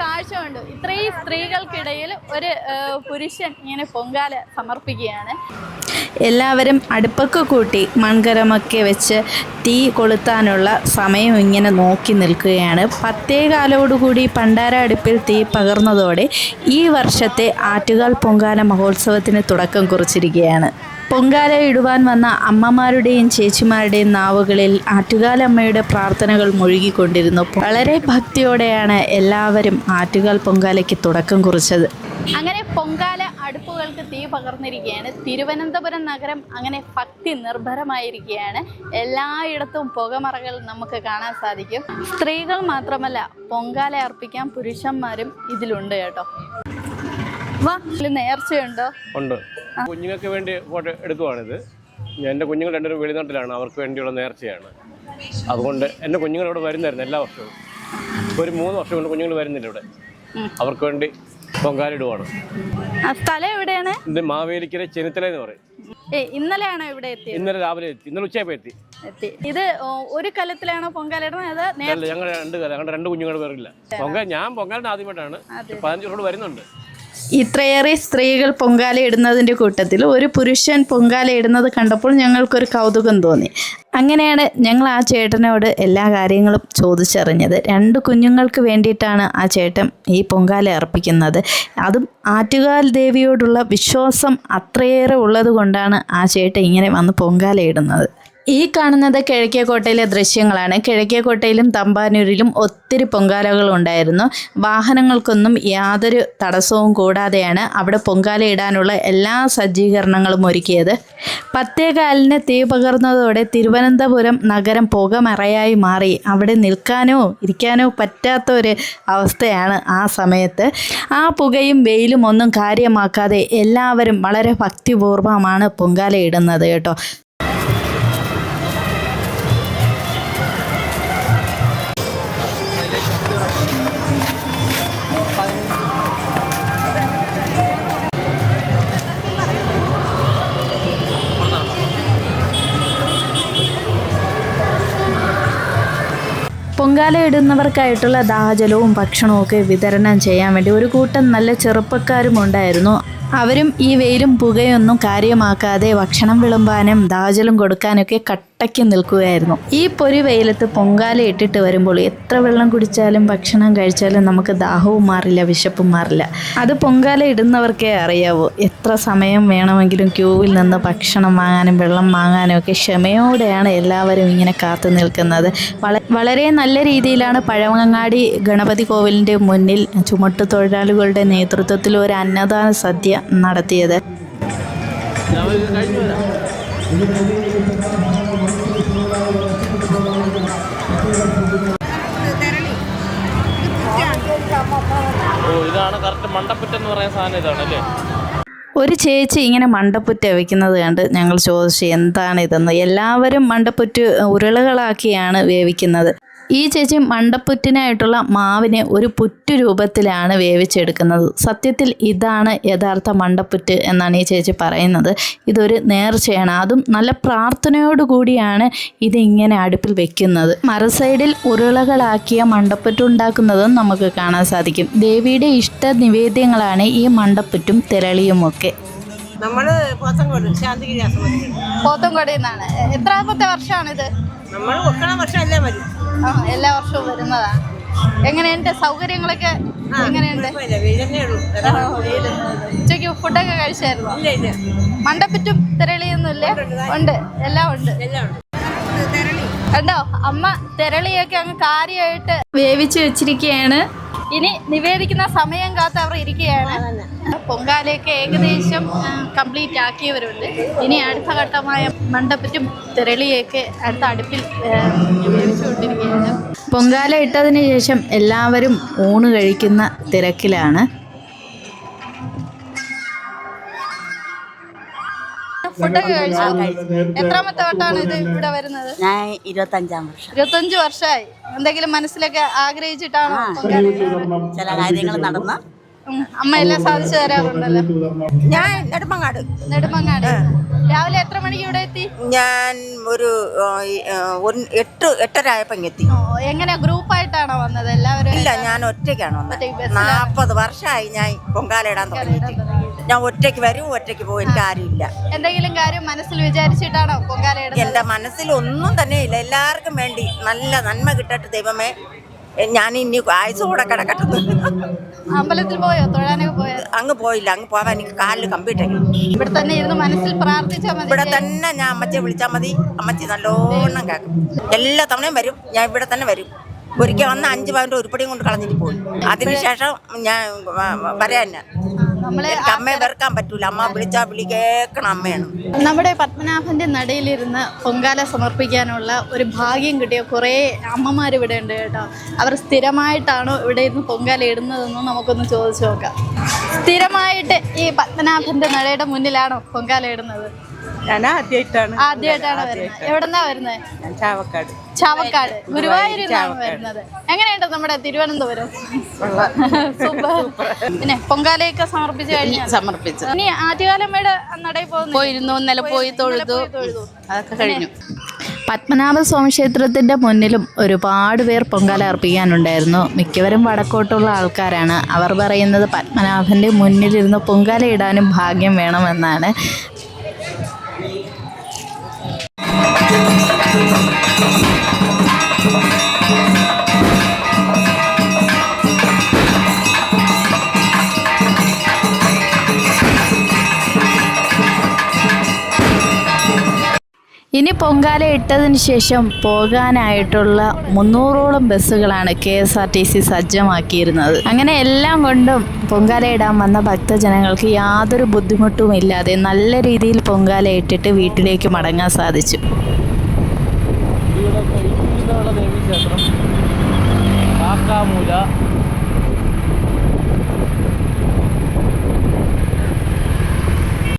കാഴ്ച കൊണ്ട് ഇത്രയും സ്ത്രീകൾക്കിടയിൽ ഒരു പുരുഷൻ ഇങ്ങനെ പൊങ്കാല സമർപ്പിക്കുകയാണ്. എല്ലാവരും അടുപ്പൊക്കെ കൂട്ടി മൺകരമൊക്കെ വെച്ച് തീ കൊളുത്താനുള്ള സമയം ഇങ്ങനെ നോക്കി നിൽക്കുകയാണ്. പത്തേകാലോടുകൂടി പണ്ടാര അടുപ്പിൽ തീ പകർന്നതോടെ ഈ വർഷത്തെ ആറ്റുകാൽ പൊങ്കാല മഹോത്സവത്തിന് തുടക്കം കുറിച്ചിരിക്കുകയാണ്. പൊങ്കാല ഇടുവാൻ വന്ന അമ്മമാരുടെയും ചേച്ചിമാരുടെയും നാവുകളിൽ ആറ്റുകാലമ്മയുടെ പ്രാർത്ഥനകൾ മുഴുകിക്കൊണ്ടിരുന്നു. വളരെ ഭക്തിയോടെയാണ് എല്ലാവരും ആറ്റുകാൽ പൊങ്കാലയ്ക്ക് തുടക്കം കുറിച്ചത്. അങ്ങനെ പൊങ്കാല അടുപ്പുകൾക്ക് തീ പകർന്നിരിക്കുകയാണ്. തിരുവനന്തപുരം നഗരം അങ്ങനെ ഭക്തി നിർഭരമായിരിക്കുകയാണ്. എല്ലായിടത്തും പുകമറകൾ നമുക്ക് കാണാൻ സാധിക്കും. സ്ത്രീകൾ മാത്രമല്ല പൊങ്കാല അർപ്പിക്കാൻ പുരുഷന്മാരും ഇതിലുണ്ട് കേട്ടോ. വാ ഇതിൽ നേർച്ചയുണ്ടോ? ഉണ്ട്. കുഞ്ഞുങ്ങൾക്ക് വേണ്ടി ഫോട്ടോ എടുക്കുവാണിത്. എന്റെ കുഞ്ഞുങ്ങൾ രണ്ടുപേരും വെളിനാട്ടിലാണ്. അവർക്ക് വേണ്ടിയുള്ള നേർച്ചയാണ്. അതുകൊണ്ട് എന്റെ കുഞ്ഞുങ്ങൾ ഇവിടെ വരുന്നായിരുന്നു എല്ലാ വർഷവും. ഒരു മൂന്ന് വർഷം കൊണ്ട് കുഞ്ഞുങ്ങൾ വരുന്നില്ല ഇവിടെ. അവർക്ക് വേണ്ടി പൊങ്കാലിടുവാണ് സ്ഥലം എവിടെയാണ്? ഇത് മാവേലിക്കര ചെന്നിത്തല എന്ന് പറയും. ഇന്നലെയാണോ ഇവിടെ എത്തിയത്? ഇന്നലെ രാവിലെ എത്തി. ഇന്നലെ ഉച്ചയപ്പോൾ എത്തി. എത്തി. ഇത് ഒരു കലത്തിലാണോ പൊങ്കാലിടുന്നത് ഞങ്ങൾ രണ്ട് കല ഞങ്ങളുടെ രണ്ട് കുഞ്ഞുങ്ങൾ പേരില്ല പൊങ്കാൽ ഞാൻ പൊങ്കാലിന് ആദ്യമായിട്ടാണ്. പതിനഞ്ച് വർഷം വരുന്നുണ്ട്. ഇത്രയേറെ സ്ത്രീകൾ പൊങ്കാല ഇടുന്നതിന്റെ കൂട്ടത്തിൽ ഒരു പുരുഷൻ പൊങ്കാല ഇടുന്നത് കണ്ടപ്പോൾ ഞങ്ങൾക്കൊരു കൗതുകം തോന്നി. അങ്ങനെയാണ് ഞങ്ങൾ ആ ചേട്ടനോട് എല്ലാ കാര്യങ്ങളും ചോദിച്ചറിഞ്ഞത്. രണ്ട് കുഞ്ഞുങ്ങൾക്ക് വേണ്ടിയിട്ടാണ് ആ ചേട്ടൻ ഈ പൊങ്കാല അർപ്പിക്കുന്നത്. അതും ആറ്റുകാൽ ദേവിയോടുള്ള വിശ്വാസം അത്രയേറെ ഉള്ളത് കൊണ്ടാണ് ആ ചേട്ടൻ ഇങ്ങനെ വന്ന് പൊങ്കാല ഇടുന്നത്. ഈ കാണുന്നത് കിഴക്കേക്കോട്ടയിലെ ദൃശ്യങ്ങളാണ്. കിഴക്കേക്കോട്ടയിലും തമ്പാനൂരിലും ഒത്തിരി പൊങ്കാലകൾ ഉണ്ടായിരുന്നു. വാഹനങ്ങൾക്കൊന്നും യാതൊരു തടസ്സവും കൂടാതെയാണ് അവിടെ പൊങ്കാല ഇടാനുള്ള എല്ലാ സജ്ജീകരണങ്ങളും ഒരുക്കിയത്. പത്തേകാലിന് തീ പകർന്നതോടെ തിരുവനന്തപുരം നഗരം പുകമറയായി മാറി. അവിടെ നിൽക്കാനോ ഇരിക്കാനോ പറ്റാത്ത ഒരു അവസ്ഥയാണ് ആ സമയത്ത്. ആ പുകയും വെയിലും ഒന്നും കാര്യമാക്കാതെ എല്ലാവരും വളരെ ഭക്തിപൂർവമാണ് പൊങ്കാല ഇടുന്നത് കേട്ടോ. പൊങ്കാല ഇടുന്നവർക്കായിട്ടുള്ള ദാഹജലവും ഭക്ഷണവും ഒക്കെ വിതരണം ചെയ്യാൻ വേണ്ടി ഒരു കൂട്ടം നല്ല ചെറുപ്പക്കാരും ഉണ്ടായിരുന്നു. അവരും ഈ വെയിലും പുകയൊന്നും കാര്യമാക്കാതെ ഭക്ഷണം വിളമ്പാനും ദാഹജലം കൊടുക്കാനൊക്കെ കട്ടയ്ക്ക് നിൽക്കുകയായിരുന്നു. ഈ പൊരി വെയിലത്ത് പൊങ്കാല ഇട്ടിട്ട് വരുമ്പോൾ എത്ര വെള്ളം കുടിച്ചാലും ഭക്ഷണം കഴിച്ചാലും നമുക്ക് ദാഹവും മാറില്ല വിശപ്പും മാറില്ല. അത് പൊങ്കാല ഇടുന്നവർക്കേ അറിയാവൂ. എത്ര സമയം വേണമെങ്കിലും ക്യൂവിൽ നിന്ന് ഭക്ഷണം വാങ്ങാനും വെള്ളം വാങ്ങാനും ഒക്കെ ക്ഷമയോടെയാണ് എല്ലാവരും ഇങ്ങനെ കാത്തു നിൽക്കുന്നത്. വളരെ നല്ല രീതിയിലാണ് പഴവങ്ങാടി ഗണപതി കോവിലിന്റെ മുന്നിൽ ചുമട്ടു തൊഴിലാളികളുടെ നേതൃത്വത്തിൽ ഒരു അന്നദാന സദ്യ നടത്തിയത്. ഇതാണ് കറക്റ്റ് മണ്ടപ്പറ്റെന്ന് പറയുന്ന സാധനം ഇതാണ് അല്ലേ? ഒരു ചേച്ചി ഇങ്ങനെ മണ്ടപ്പുറ്റ വയ്ക്കുന്നത് കണ്ട് ഞങ്ങൾ ചോദിച്ചു എന്താണ് ഇതെന്ന്? എല്ലാവരും മണ്ടപ്പുറ്റ് ഉരുളകളാക്കിയാണ് വേവിക്കുന്നത്. ഈ ചേച്ചി മണ്ടപ്പുറ്റിനായിട്ടുള്ള മാവിനെ ഒരു പുറ്റു രൂപത്തിലാണ് വേവിച്ചെടുക്കുന്നത്. സത്യത്തിൽ ഇതാണ് യഥാർത്ഥ മണ്ടപ്പുറ്റ് എന്നാണ് ഈ ചേച്ചി പറയുന്നത്. ഇതൊരു നേർച്ചയാണ്. അതും നല്ല പ്രാർത്ഥനയോടുകൂടിയാണ് ഇതിങ്ങനെ അടുപ്പിൽ വെക്കുന്നത്. മറുസൈഡിൽ ഉരുളകളാക്കിയ മണ്ടപ്പുറ്റ് ഉണ്ടാക്കുന്നതും നമുക്ക് കാണാൻ സാധിക്കും. ദേവിയുടെ ഇഷ്ട നിവേദ്യങ്ങളാണ് ഈ മണ്ടപ്പുറ്റും തിരളിയുമൊക്കെ. നമ്മൾ പോത്തങ്കോട് ശാന്തിഗിരി പോത്തങ്കോട് നിന്നാണ്. എത്രാമത്തെ വർഷമാണിത്? നമ്മൾ ഒക്കണ വർഷം അല്ലേ മതി ആ എല്ലാ വർഷവും വരുന്നതാണ് എങ്ങനെയുണ്ട്? സൗകര്യങ്ങളൊക്കെ എങ്ങനെയുണ്ട്. ഉച്ചയ്ക്ക് ഫുഡൊക്കെ കഴിച്ചായിരുന്നു? മണ്ടപ്പറ്റും തിരളിയൊന്നും ഇല്ലേ ഉണ്ട്. എല്ലാം ഉണ്ട്. കണ്ടോ? അമ്മ തിരളിയൊക്കെ അങ്ങ് കാര്യമായിട്ട് വേവിച്ച് വെച്ചിരിക്കുകയാണ്. ഇനി നിവേദിക്കുന്ന സമയം കാത്ത് അവർ ഇരിക്കുകയാണ്. പൊങ്കാലയൊക്കെ ഏകദേശം കംപ്ലീറ്റ് ആക്കിയവരുണ്ട്. ഇനി അടുത്ത ഘട്ടമായ മണ്ടപ്പറ്റും തിരളിയൊക്കെ അടുത്ത അടുപ്പിൽ പൊങ്കാല ഇട്ടതിന് ശേഷം എല്ലാവരും ഊണ് കഴിക്കുന്ന തിരക്കിലാണ്. ഫുഡൊക്കെ കഴിച്ചു? എത്രാമത്തെ വട്ടമാണ് ഇത് ഇവിടെ വരുന്നത്? ഞാൻ ഇരുപത്തഞ്ചാം വർഷം. ഇരുപത്തഞ്ച് വർഷമായി. എന്തെങ്കിലും മനസ്സിലൊക്കെ ആഗ്രഹിച്ചിട്ടാണോ ചില കാര്യങ്ങൾ നടന്ന് അമ്മ എല്ലാം സാധിച്ചു തരാറുണ്ടല്ലോ. ഞാൻ നെടുമങ്ങാട്. നെടുമങ്ങാട്. രാവിലെ എത്ര മണിക്ക് ഇവിടെ എത്തി? ഞാൻ ഒരു എട്ട് എട്ടര എത്തി. എങ്ങനെ ഗ്രൂപ്പായിട്ടാണോ വന്നത്? എല്ലാവരും ഇല്ല ഞാൻ ഒറ്റയ്ക്കാണ് വന്നത്. നാപ്പത് വർഷമായി ഞാൻ പൊങ്കാല ഇടാൻ തുടങ്ങിയിട്ട്. ഞാൻ ഒറ്റയ്ക്ക് വരും ഒറ്റയ്ക്ക് പോകും എനിക്ക് ആരുമില്ല. എന്തെങ്കിലും കാര്യം മനസ്സിൽ വിചാരിച്ചിട്ടാണോ പൊങ്കാല എന്റെ മനസ്സിൽ ഒന്നും തന്നെ ഇല്ല. എല്ലാവർക്കും വേണ്ടി നല്ല നന്മ കിട്ടട്ടെ ദൈവമേ. ഞാൻ ഇനി ആയുസ് കൂടെ കിടക്കട്ടെ അമ്പലത്തിൽ പോയോ? തൊഴാനൊക്കെ പോയോ? അങ്ങ് പോയില്ല അങ്ങ് പോകാൻ എനിക്ക് കാലിൽ കമ്പ്യൂട്ടർ ഇവിടെ തന്നെ ഇരുന്ന് മനസ്സിൽ പ്രാർത്ഥിച്ചാൽ മതി. ഇവിടെ തന്നെ ഞാൻ അമ്മച്ചിയെ വിളിച്ചാൽ മതി. അമ്മച്ചി നല്ലോണം കേൾക്കും. എല്ലാ തവണയും വരും. ഞാൻ ഇവിടെ തന്നെ വരും. ഒരിക്കൽ വന്ന അഞ്ച് പവന്റെ ഉരുപ്പടിയും കൊണ്ട് കളഞ്ഞിട്ട് പോയി. അതിനുശേഷം ഞാൻ പറയാൻ എനിക്ക് അമ്മയെ വെറുക്കാൻ പറ്റൂല. അമ്മ വിളിച്ചാ വിളി കേൾക്കണം അമ്മയാണ്. നമ്മുടെ പത്മനാഭന്റെ നടയിലിരുന്ന് പൊങ്കാല സമർപ്പിക്കാനുള്ള ഒരു ഭാഗ്യം കിട്ടിയ കുറേ അമ്മമാർ ഇവിടെ ഉണ്ട് കേട്ടോ. അവർ സ്ഥിരമായിട്ടാണോ ഇവിടെ ഇരുന്ന് പൊങ്കാല ഇടുന്നതെന്ന് നമുക്കൊന്ന് ചോദിച്ചു നോക്കാം. സ്ഥിരമായിട്ട് ഈ പത്മനാഭന്റെ നടയുടെ മുന്നിലാണോ പൊങ്കാല ഇടുന്നത്? ഞാൻ ആദ്യമായിട്ടാണ് ആദ്യമായിട്ടാണ് വരുന്നത്. എവിടെന്നാ വരുന്നത്? ചാവക്കാട്. ചാവക്കാട്. ഗുരുവായൂരിന്നാണ് വരുന്നത്. എങ്ങനെയുണ്ട് നമ്മുടെ തിരുവനന്തപുരം? സൂപ്പർ. പിന്നെ പൊങ്കാലയൊക്കെ സമർപ്പിച്ചു കഴിഞ്ഞു? സമർപ്പിച്ചു. ഇനി ആറ്റുകാലമ്മയുടെ നടയിൽ പോകുന്നു പോയിരുന്നു. ഇന്നലെ പോയി തൊഴുതു. അതൊക്കെ കഴിഞ്ഞു. പത്മനാഭ സ്വാമി ക്ഷേത്രത്തിന്റെ മുന്നിലും ഒരുപാട് പേർ പൊങ്കാല അർപ്പിക്കാനുണ്ടായിരുന്നു. മിക്കവരും വടക്കോട്ടുള്ള ആൾക്കാരാണ്. അവർ പറയുന്നത് പത്മനാഭന്റെ മുന്നിലിരുന്ന് പൊങ്കാല ഇടാനും ഭാഗ്യം വേണമെന്നാണ്. ഇനി പൊങ്കാല ഇട്ടതിന് ശേഷം പോകാനായിട്ടുള്ള മുന്നൂറോളം ബസ്സുകളാണ് K S R T C സജ്ജമാക്കിയിരുന്നത്. അങ്ങനെ എല്ലാം കൊണ്ടും പൊങ്കാല ഇടാൻ വന്ന ഭക്തജനങ്ങൾക്ക് യാതൊരു ബുദ്ധിമുട്ടും ഇല്ലാതെ നല്ല രീതിയിൽ പൊങ്കാല ഇട്ടിട്ട് വീട്ടിലേക്ക് മടങ്ങാൻ സാധിച്ചു. ക്ഷേത്രം